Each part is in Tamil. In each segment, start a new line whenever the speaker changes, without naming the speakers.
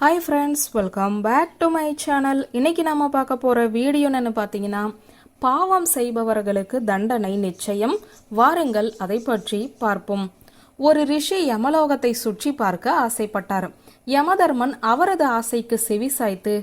Hi friends welcome back to my channel இன்னைக்கு நாம பார்க்க போற வீடியோன்னு பார்த்தீங்கன்னா பாவம் செய்பவர்களுக்கு தண்டனை நிச்சயம். வாருங்கள் அதை பற்றி பார்ப்போம். ஒரு ரிஷி யமலோகத்தை சுற்றி பார்க்க ஆசைப்பட்டார். யமதர்மன் அவரது ஆசைக்கு செவி சாய்த்து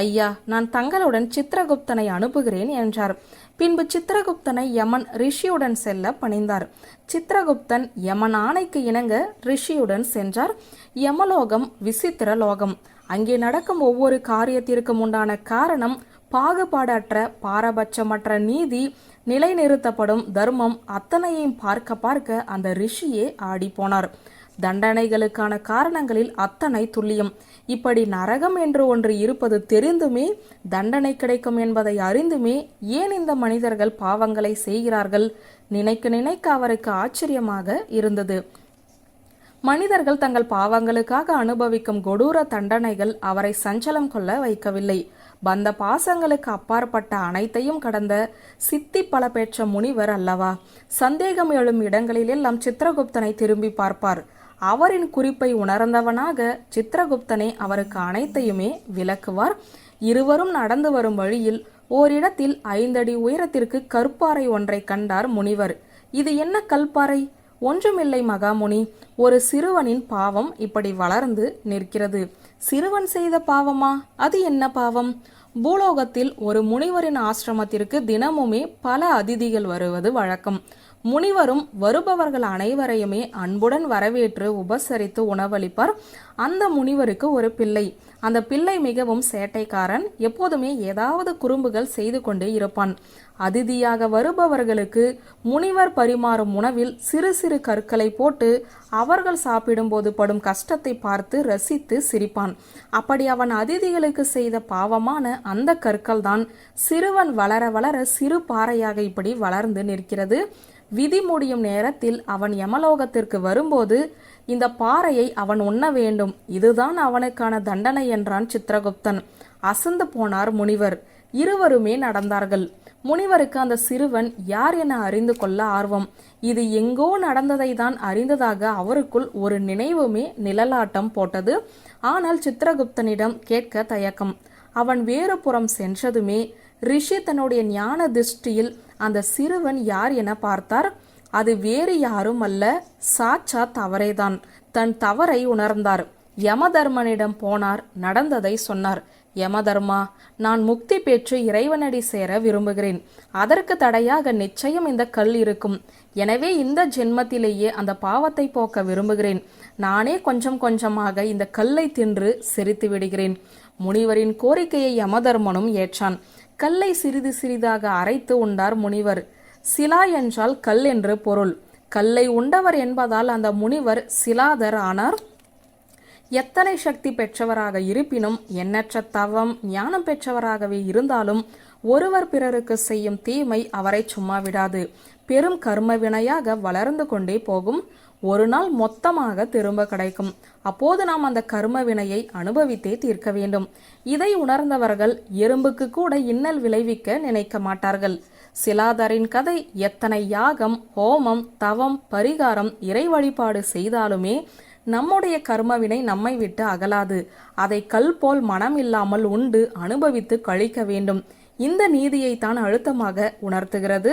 ஐயா நான் தங்களுடன் சித்திரகுப்தனை அனுப்புகிறேன் என்றார். பின்பு சித்திரகுப்தனை யமன் ரிஷியுடன் செல்ல பணிந்தார். சித்திரகுப்தன் யமன் ஆணைக்கு இணங்க ரிஷியுடன் சென்றார். யமலோகம் விசித்திர லோகம். அங்கே நடக்கும் ஒவ்வொரு காரியத்திற்கும் உண்டான காரணம் பாகுபாடற்ற பாரபட்சமற்ற நீதி நிலைநிறுத்தப்படும் தர்மம் அத்தனையும் பார்க்க பார்க்க அந்த ரிஷியே ஆடி போனார் தண்டனைகளுக்கான காரணங்களில் அத்தனை துல்லியம். இப்படி நரகம் என்று ஒன்று இருப்பது தெரிந்துமே தண்டனை கிடைக்கும் என்பதை அறிந்துமே ஏன் இந்த மனிதர்கள் பாவங்களை செய்கிறார்கள்? நினைக்க நினைக்க அவருக்கு ஆச்சரியமாக இருந்தது. மனிதர்கள் தங்கள் பாவங்களுக்காக அனுபவிக்கும் கொடூர தண்டனைகள் அவரை சஞ்சலம் கொள்ள வைக்கவில்லை. பந்த பாசங்களுக்கு அப்பாற்பட்ட அனைத்தையும் கடந்த சித்தி பல பெற்ற முனிவர் அல்லவா? சந்தேகம் எழும் இடங்களிலெல்லாம் சித்திரகுப்தனை திரும்பி பார்ப்பார். அவரின் குறிப்பை உணர்ந்தவனாக சித்திரகுப்தனே அவருக்கு அனைத்தையுமே விளக்குவார். இருவரும் நடந்து வரும் வழியில் ஓரிடத்தில் ஐந்தடி உயரத்திற்கு கற்பாறை ஒன்றை கண்டார் முனிவர். இது என்ன கல்பாறை? ஒன்றுமில்லை மகாமுனி. ஒரு சிறுவனின் பாவம் இப்படி வளர்ந்து நிற்கிறது. சிறுவன் செய்த பாவமா? அது என்ன பாவம்? பூலோகத்தில் ஒரு முனிவரின் ஆசிரமத்திற்கு தினமுமே பல அதிதிகள் வருவது வழக்கம். முனிவரும் வருபவர்கள் அனைவரையுமே அன்புடன் வரவேற்று உபசரித்து உணவளிப்பார். அந்த முனிவருக்கு ஒரு பிள்ளை. அந்த பிள்ளை மிகவும் சேட்டைக்காரன். எப்போதுமே ஏதாவது குறும்புகள் செய்து கொண்டே இருப்பான். அதிதியாக வருபவர்களுக்கு முனிவர் பரிமாறும் உணவில் சிறு சிறு கற்களை போட்டு அவர்கள் சாப்பிடும்போது படும் கஷ்டத்தை பார்த்து ரசித்து சிரிப்பான். அப்படி அவன் அதிதிகளுக்கு செய்த பாவமான அந்த கற்கள் தான் சிறுவன் வளர வளர சிறு பாறையாக இப்படி வளர்ந்து நிற்கிறது. விதி முடியும் நேரத்தில் அவன் யமலோகத்திற்கு வரும்போது இந்த பாறையை அவன் உண்ண வேண்டும். இதுதான் அவனுக்கான தண்டனை என்றான் சித்திரகுப்தன். அசந்து போனார் முனிவர். இருவருமே நடந்தார்கள். முனிவருக்கு அந்த சிறுவன் யார் என அறிந்து கொள்ள ஆர்வம். இது எங்கோ நடந்ததை தான் அறிந்ததாக அவருக்குள் ஒரு நினைவுமே நிழலாட்டம் போட்டது. ஆனால் சித்திரகுப்தனிடம் கேட்க தயக்கம். அவன் வேறு புறம் சென்றதுமே ரிஷி தன்னுடைய ஞான திருஷ்டியில் அந்த சிறுவன் யார் என பார்த்தார். அது வேறு யாரும் அல்ல சாட்சா தவறேதான். தன் தவறை உணர்ந்தார். யமதர்மனிடம் போனார் நடந்ததை சொன்னார். யமதர்மா நான் முக்தி பெற்று இறைவனடி சேர விரும்புகிறேன். அதற்கு தடையாக நிச்சயம் இந்த கல் இருக்கும். எனவே இந்த ஜென்மத்திலேயே அந்த பாவத்தை போக்க விரும்புகிறேன். நானே கொஞ்சம் கொஞ்சமாக இந்த கல்லை தின்று செரித்து விடுகிறேன் முனிவரின் கோரிக்கையை யமதர்மனும் ஏற்றான். கல்லை சிறிது சிறிதாக அரைத்து உண்டார் முனிவர். சிலா என்றால் கல் என்று பொருள். கல்லை உண்டவர் என்பதால் அந்த முனிவர் சிலாதர் ஆனார். எத்தனை சக்தி பெற்றவராக இருப்பினும் எண்ணற்ற தவம் ஞானம் பெற்றவராகவே இருந்தாலும் ஒருவர் பிறருக்கு செய்யும் தீமை அவரை சும்மா விடாது. பெரும் கர்ம வினையாக வளர்ந்து கொண்டே போகும். ஒரு நாள் மொத்தமாக திரும்ப கிடைக்கும். அப்போது நாம் அந்த கர்ம வினையை அனுபவித்தே தீர்க்க வேண்டும். இதை உணர்ந்தவர்கள் எறும்புக்கு கூட இன்னல் விளைவிக்க நினைக்க மாட்டார்கள். சிலாதரின் கதை எத்தனை யாகம் ஹோமம் தவம் பரிகாரம் இறை வழிபாடு செய்தாலுமே நம்முடைய கர்மவினை நம்மை விட்டு அகலாது. அதை கல் போல் மனம் இல்லாமல் உண்டு அனுபவித்து கழிக்க வேண்டும். இந்த நீதியைத்தான் அழுத்தமாக உணர்த்துகிறது.